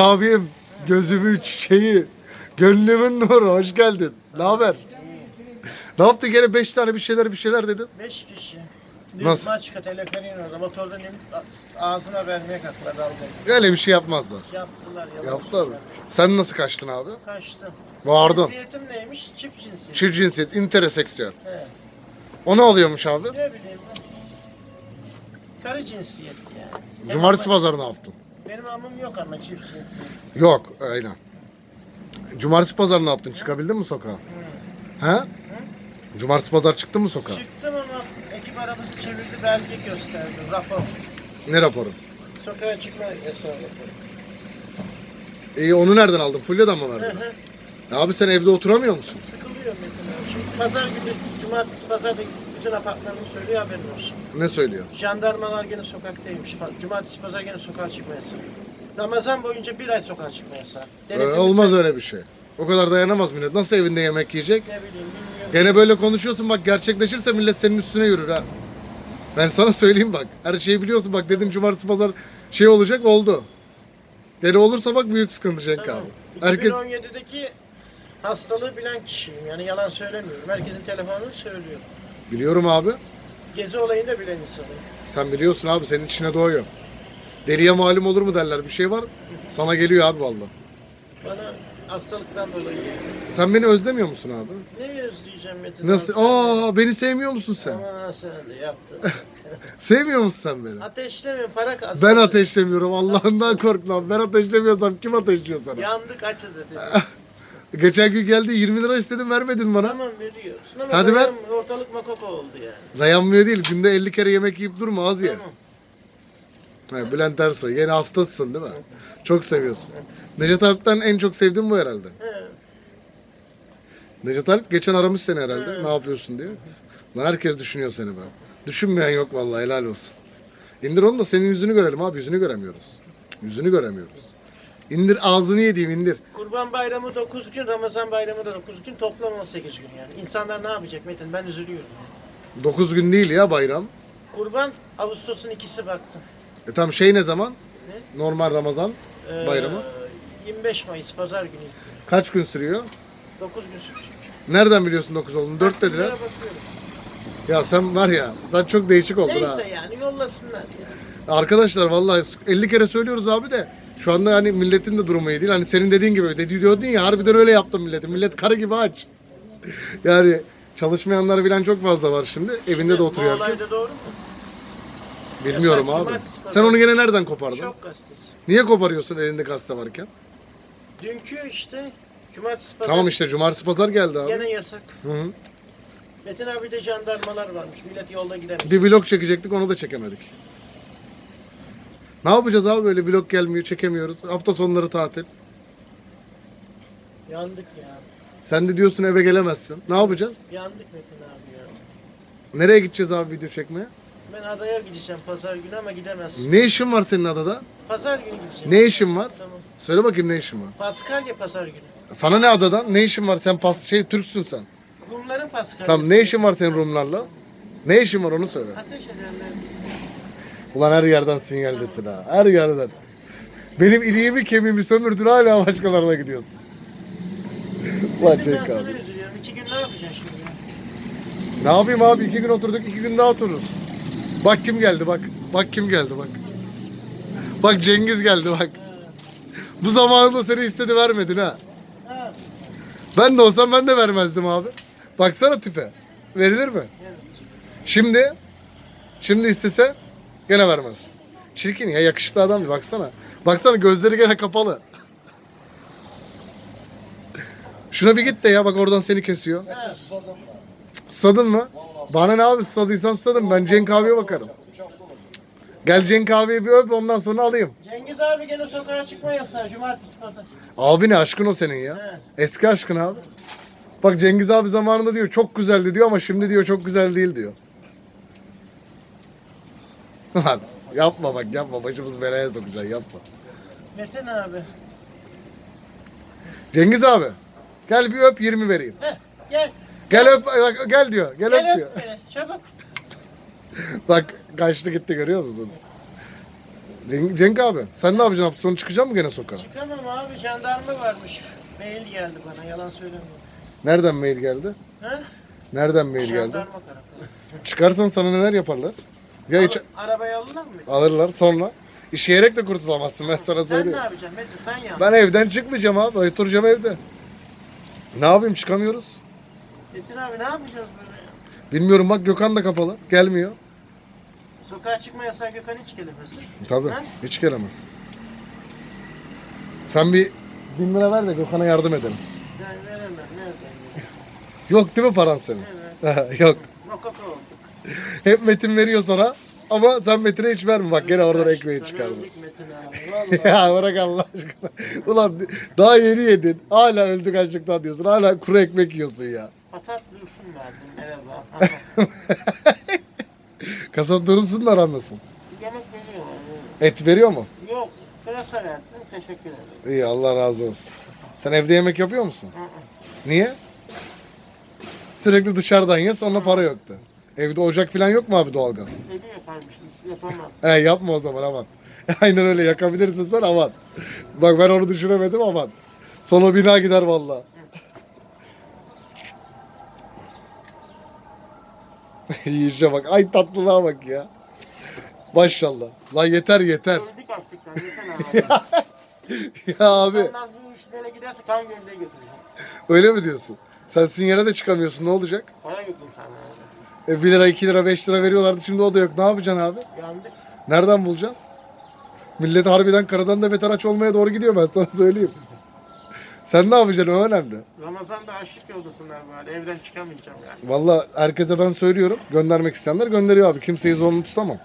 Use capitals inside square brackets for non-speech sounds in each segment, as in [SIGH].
Abim, gözümün çiçeği, gönlümün nuru, hoş geldin. Ne haber? Ne yaptın gene beş tane bir şeyler bir şeyler dedin? Beş kişi. Bir Nasıl? Maçka teleferiğin orada motordan inip ağzıma vermeye kalktılar dalgayı. Öyle bir şey yapmazlar. Yaptılar yalan. Yaptılar mı? Sen nasıl kaçtın abi? Kaçtım. Vardın. Cinsiyetim neymiş? Çift cinsiyet. Çift cinsiyet, interseksüel. He. O ne oluyormuş abi? Ne bileyim ben. Karı cinsiyet yani. Cumartesi pazarı ne yaptın? Benim amım yok ama çift cinsiyet. Yok, aynen. Cumartesi pazarı ne yaptın? Çıkabildin mi sokağa? He? Cumartesi pazar çıktın mı sokağa? Çıktım ama ekip arabası çevirdi belge gösterdi. Rapor. Ne raporu? Sokağa çıkma yasağı raporu. İyi onu nereden aldın? Fulya'dan mı Hı verdin? hı. Abi sen evde oturamıyor musun? Sıkılıyorum mesela. Şimdi pazar günü, cumartesi pazar da bütün apartmanım söylüyor haberin olsun. Ne söylüyor? Jandarmalar gene sokaktaymış. Cumartesi pazar gene sokağa çıkma yasağı. Ramazan boyunca bir ay sokağa çıkma yasağı. Ee, olmaz öyle bir şey. O kadar dayanamaz millet. Nasıl evinde yemek yiyecek? Ne bileyim bilmiyorum. Gene böyle konuşuyorsun bak gerçekleşirse millet senin üstüne yürür ha. Ben sana söyleyeyim bak. Her şeyi biliyorsun bak dedin cumartesi pazar şey olacak oldu. Gene olursa bak büyük sıkıntı Cenk Tamam. abi. Herkes 2017'deki hastalığı bilen kişiyim. Yani yalan söylemiyorum. Herkesin telefonunu söylüyor. Biliyorum abi. Gezi olayını da bilen insanım. Sen biliyorsun abi senin içine doğuyor. Deliye malum olur mu derler bir şey var. Sana geliyor abi vallahi. Bana hastalıktan dolayı geliyor. Sen beni özlemiyor musun abi? Ne özleyeceğim Metin Nasıl? abi? Aa beni sevmiyor musun sen? Aman sen de yaptın. [LAUGHS] Sevmiyor musun sen beni? Ateşlemiyorum para kazandım. Ben ateşlemiyorum. Allah'ından kork lan. Ben ateşlemiyorsam kim ateşliyor sana? Yandık açız efendim. [LAUGHS] Geçen gün geldi 20 lira istedim vermedin bana. tamam veriyorsun ama Hadi ver. dayan- ortalık makoko oldu yani. Dayanmıyor değil. Günde 50 kere yemek yiyip durma az ye. Tamam. Ha, Bülent Ersoy. Yeni hastasın değil mi? Çok seviyorsun. Necdet Alp'ten en çok sevdiğin bu herhalde. He. Necdet Alp geçen aramış seni herhalde. Ne yapıyorsun diye. Lan herkes düşünüyor seni be. Düşünmeyen yok vallahi helal olsun. İndir onu da senin yüzünü görelim abi. Yüzünü göremiyoruz. Yüzünü göremiyoruz. İndir ağzını yediğim indir. Kurban bayramı 9 gün, Ramazan bayramı da 9 gün, toplam 18 gün yani. İnsanlar ne yapacak Metin? Ben üzülüyorum. 9 gün değil ya bayram. Kurban Ağustos'un ikisi baktım. E tam şey ne zaman? Ne? Normal Ramazan. Ee, Bayramı? 25 Mayıs pazar günü. Kaç gün sürüyor? 9 gün sürecek. Nereden biliyorsun 9 olduğunu? 4 dediler. Bakıyorum. Ya sen var ya, sen çok değişik oldun ha. Neyse yani yollasınlar ya. Arkadaşlar vallahi 50 kere söylüyoruz abi de şu anda hani milletin de durumu iyi değil. Hani senin dediğin gibi dedi diyordun ya harbiden öyle yaptım milletin. Millet karı gibi aç. Yani çalışmayanlar bilen çok fazla var şimdi. Evinde de Bu oturuyor olay herkes. da doğru mu? Bilmiyorum Yasak, abi. cumartesi, pazar. Sen onu gene nereden kopardın? Şok gazetesi. Niye koparıyorsun elinde gazete varken? Dünkü işte cumartesi pazar. Tamam işte cumartesi pazar geldi abi. Gene yasak. Hı hı. Metin abi de jandarmalar varmış. Millet yolda gidemiyor. Bir vlog çekecektik onu da çekemedik. Ne yapacağız abi böyle vlog gelmiyor çekemiyoruz. Hafta sonları tatil. Yandık ya. Sen de diyorsun eve gelemezsin. Ne yapacağız? Yandık Metin abi ya. Nereye gideceğiz abi video çekmeye? Ben adaya gideceğim pazar günü ama gidemezsin. Ne işin var senin adada? Pazar günü gideceğim. Ne işin var? Tamam. Söyle bakayım ne işin var? Paskalya pazar günü. Sana ne adadan? Ne işin var? Sen pas şey Türksün sen. Rumların Paskalyası. Tamam ne işin var senin Rumlarla? Ne işin var onu söyle. Ateş ederler. Ulan her yerden sinyaldesin ha. Her yerden. Benim iliğimi kemiğimi sömürdün hala başkalarına gidiyorsun. [LAUGHS] Ulan Cenk abi. İki gün ne yapacaksın şimdi? Ne yapayım abi? İki gün oturduk, iki gün daha otururuz. Bak kim geldi bak. Bak kim geldi bak. Bak Cengiz geldi bak. Bu zamanında seni istedi vermedin ha. Ha. Ben de olsam ben de vermezdim abi. Baksana tipe. Verilir mi? Şimdi şimdi istese gene vermez. Çirkin ya yakışıklı adam bir baksana. Baksana gözleri gene kapalı. Şuna bir git de ya bak oradan seni kesiyor. Ha. Susadın mı? Bana ne abi susadıysan susadım. Ben Cenk abiye bakarım. Gel Cenk abiyi bir öp ondan sonra alayım. Cengiz abi gene sokağa çıkma yasağı. Cumartesi pazar. Abi ne aşkın o senin ya. He. Eski aşkın abi. Bak Cengiz abi zamanında diyor çok güzeldi diyor ama şimdi diyor çok güzel değil diyor. [LAUGHS] Lan yapma bak yapma başımız belaya sokacaksın yapma. Metin abi. Cengiz abi gel bir öp 20 vereyim. Heh, gel. Gel öp bak, gel diyor. Gel, öp Gel diyor. öp beni. Çabuk. [LAUGHS] Bak kaçtı gitti görüyor musun? Cenk, Cenk abi sen ne yapacaksın hafta sonu çıkacak mısın gene sokağa? Çıkamam abi jandarma varmış. Mail geldi bana yalan söylemiyorum. Nereden mail geldi? Ha? Nereden mail geldi? Jandarma tarafı. Çıkarsan sana neler yaparlar? Ya hiç Arabayı alırlar mı? alırlar sonra. İşeyerek de kurtulamazsın ben sana Sen ne söyleyeyim. yapacaksın Metin sen yap. Ben evden çıkmayacağım abi. Oturacağım evde. Ne yapayım çıkamıyoruz. Metin abi ne yapacağız böyle ya? Bilmiyorum bak Gökhan da kapalı. Gelmiyor. Sokağa çıkma yasağı Gökhan hiç gelemez. Tabii. Ha? Hiç gelemez. Sen bir bin lira ver de Gökhan'a yardım edelim. Ben veremem nereden? Yok değil mi paran senin? Evet. [LAUGHS] Yok. Makaka olduk. [LAUGHS] Hep Metin veriyor sana. Ama sen Metin'e hiç verme. Bak gene oradan ekmeği çıkardın. [LAUGHS] Ya bırak Allah aşkına. Ulan daha yeni yedin. Hala öldük açlıktan diyorsun. Hala kuru ekmek yiyorsun ya. Patat dursun verdim merhaba. [LAUGHS] Kasap durursunlar anlasın. Yemek veriyorlar. Et veriyor mu? Yok. Pırasa verdim. Teşekkür ederim. İyi Allah razı olsun. Sen evde yemek yapıyor musun? Niye? Sürekli dışarıdan ye sonra para yoktu. Evde ocak falan yok mu abi doğalgaz? Evi yaparmış. Yapamam. He yapma o zaman aman. [LAUGHS] Aynen öyle yakabilirsin sen aman. Bak ben onu düşünemedim aman. Sonra bina gider vallahi. [LAUGHS] Yiyişe bak. Ay tatlılığa bak ya. Maşallah. Lan yeter yeter. Öldük. Yeter [LAUGHS] abi. ya abi İnsanlar bu iş böyle giderse kan gövdeye götüreceğim. öyle mi diyorsun? Sen sinyale de çıkamıyorsun ne olacak? Para yok insanlara. E 1 lira 2 lira 5 lira veriyorlardı şimdi o da yok. Ne yapacaksın abi? Yandık. Nereden bulacaksın? Millet harbiden karadan da beter aç olmaya doğru gidiyor ben sana söyleyeyim. Sen ne yapacaksın o önemli. Ramazan'da açlık yoldasınlar bari. Evden çıkamayacağım yani. Valla herkese ben söylüyorum. Göndermek isteyenler gönderiyor abi. Kimseyi zorunlu tutamam.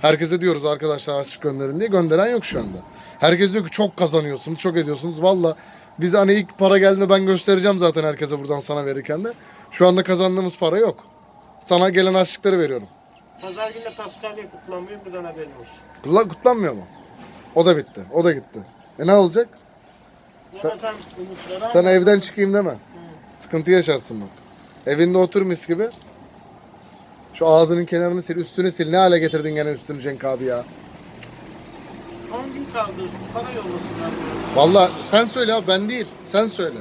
Herkese diyoruz arkadaşlar açlık gönderin diye. Gönderen yok şu anda. Herkes diyor ki çok kazanıyorsunuz, çok ediyorsunuz. Valla biz hani ilk para geldiğinde ben göstereceğim zaten herkese buradan sana verirken de. Şu anda kazandığımız para yok. Sana gelen açlıkları veriyorum. Pazar günü Paskalya kutlanmıyor. Buradan haberin olsun. Kutla, kutlanmıyor mu? O da bitti. O da gitti. E ne olacak? Sen- Sen ama- evden çıkayım deme. Hı. Sıkıntı yaşarsın bak. Evinde otur mis gibi. Şu ağzının kenarını sil, üstünü sil. Ne hale getirdin gene üstünü Cenk abi ya. 10 gün kaldı. Para yollasınlar. diyor. Vallahi sen söyle abi ben değil. Sen söyle.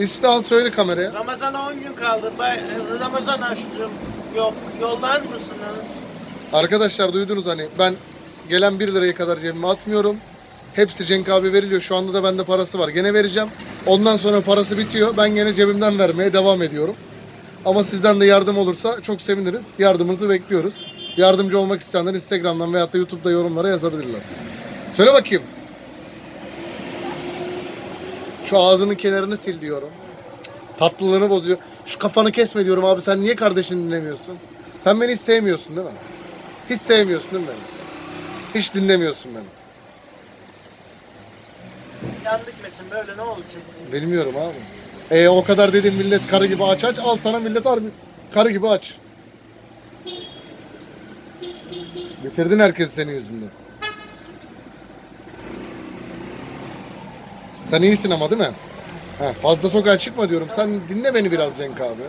İşte al söyle kameraya. Ramazan'a 10 gün kaldı. Ben Ramazan açtım. Yok. Yollar mısınız? Arkadaşlar duydunuz hani ben gelen 1 liraya kadar cebime atmıyorum. Hepsi Cenk abi veriliyor. Şu anda da bende parası var. Gene vereceğim. Ondan sonra parası bitiyor. Ben gene cebimden vermeye devam ediyorum. Ama sizden de yardım olursa çok seviniriz. Yardımınızı bekliyoruz. Yardımcı olmak isteyenler Instagram'dan veyahut da YouTube'da yorumlara yazabilirler. Söyle bakayım. Şu ağzının kenarını sil diyorum. Tatlılığını bozuyor. Şu kafanı kesme diyorum abi. Sen niye kardeşini dinlemiyorsun? Sen beni hiç sevmiyorsun değil mi? Hiç sevmiyorsun değil mi beni? Hiç dinlemiyorsun beni. Yandık Metin. Böyle ne olacak? Bilmiyorum abi. E o kadar dedim millet karı gibi aç aç. Al sana millet harbi karı gibi aç. Bitirdin herkes senin yüzünden. Sen iyisin ama değil mi? Ha, fazla sokağa çıkma diyorum. Sen dinle beni biraz Cenk abi.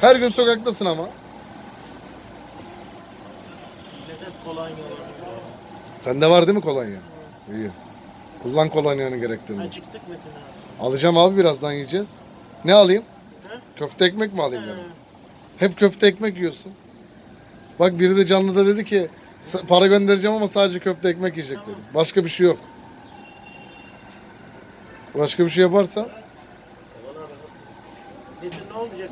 Her gün sokaktasın ama. Neden kolonya olur? Sende var değil mi kolonya? İyi. Kullan kolonyanı gerektiğinde. Acıktık Metin abi. Alacağım abi birazdan yiyeceğiz. Ne alayım? He? Köfte ekmek mi alayım? He. Hep köfte ekmek yiyorsun. Bak biri de canlıda dedi ki "S- para göndereceğim ama sadece köfte ekmek yiyecek dedi. Başka bir şey yok. Başka bir şey yaparsan ne olacak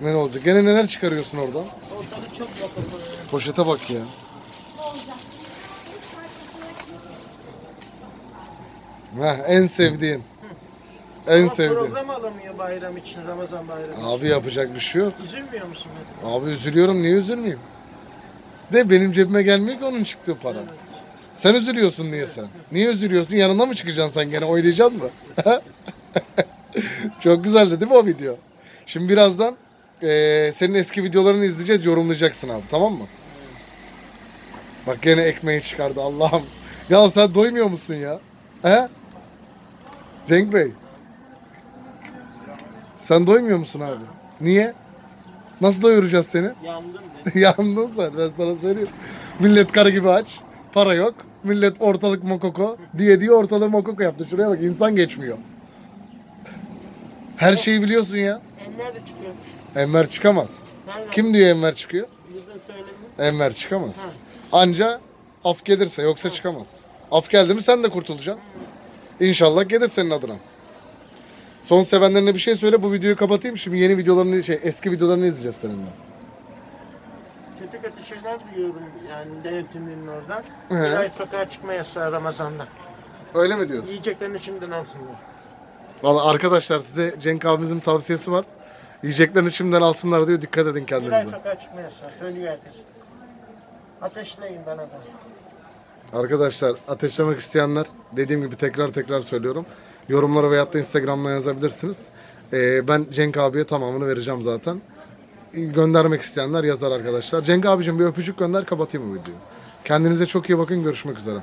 böyle ne olacak? Gene neler çıkarıyorsun oradan? Ortalık çok bakımlı. Poşete bak ya. Heh, en sevdiğin. En Ama sevdiğin. program alamıyor bayram için, Ramazan bayramı Abi yapacak bir şey yok. için. Üzülmüyor musun? Abi üzülüyorum niye üzülmeyeyim? De benim cebime gelmiyor ki onun çıktığı para. Evet. Sen üzülüyorsun niye sen? Niye üzülüyorsun? Yanına mı çıkacaksın sen gene oynayacaksın mı? [LAUGHS] Çok güzeldi değil mi o video? Şimdi birazdan eee, senin eski videolarını izleyeceğiz yorumlayacaksın abi tamam mı? Bak gene ekmeği çıkardı Allah'ım. Ya sen doymuyor musun ya? He? Cenk Bey. Sen doymuyor musun abi? Niye? Nasıl doyuracağız seni? Yandın [LAUGHS] Metin. Yandın sen ben sana söyleyeyim. Millet karı gibi aç. Para yok. Millet ortalık mokoko diye diye ortalığı mokoko yaptı. Şuraya bak insan geçmiyor. Her şeyi biliyorsun ya. Enver de çıkıyormuş. Enver çıkamaz. Nereden? Kim diyor Enver çıkıyor? Bizim söylemi. Enver çıkamaz. Ha. Anca af gelirse yoksa çıkamaz. Af geldi mi sen de kurtulacaksın. İnşallah gelir senin adına. Son sevenlerine bir şey söyle bu videoyu kapatayım. Şimdi yeni videolarını şey eski videolarını izleyeceğiz seninle. Kötü kötü şeyler duyuyorum yani denetimlinin oradan. He. Bir ay sokağa çıkma yasağı Ramazan'da. Öyle mi diyorsun? Yiyeceklerini şimdiden alsınlar. Valla arkadaşlar size Cenk abimizin tavsiyesi var. Yiyeceklerini şimdiden alsınlar diyor. Dikkat edin Bir ay kendinize. sokağa çıkma yasağı söylüyor herkes. Ateşleyin bana da. Arkadaşlar ateşlemek isteyenler dediğim gibi tekrar tekrar söylüyorum. Yorumlara veyahut da Instagram'dan yazabilirsiniz. Ee, ben Cenk abiye tamamını vereceğim zaten. Göndermek isteyenler yazar arkadaşlar. Cenk abicim bir öpücük gönder kapatayım bu videoyu. Kendinize çok iyi bakın görüşmek üzere.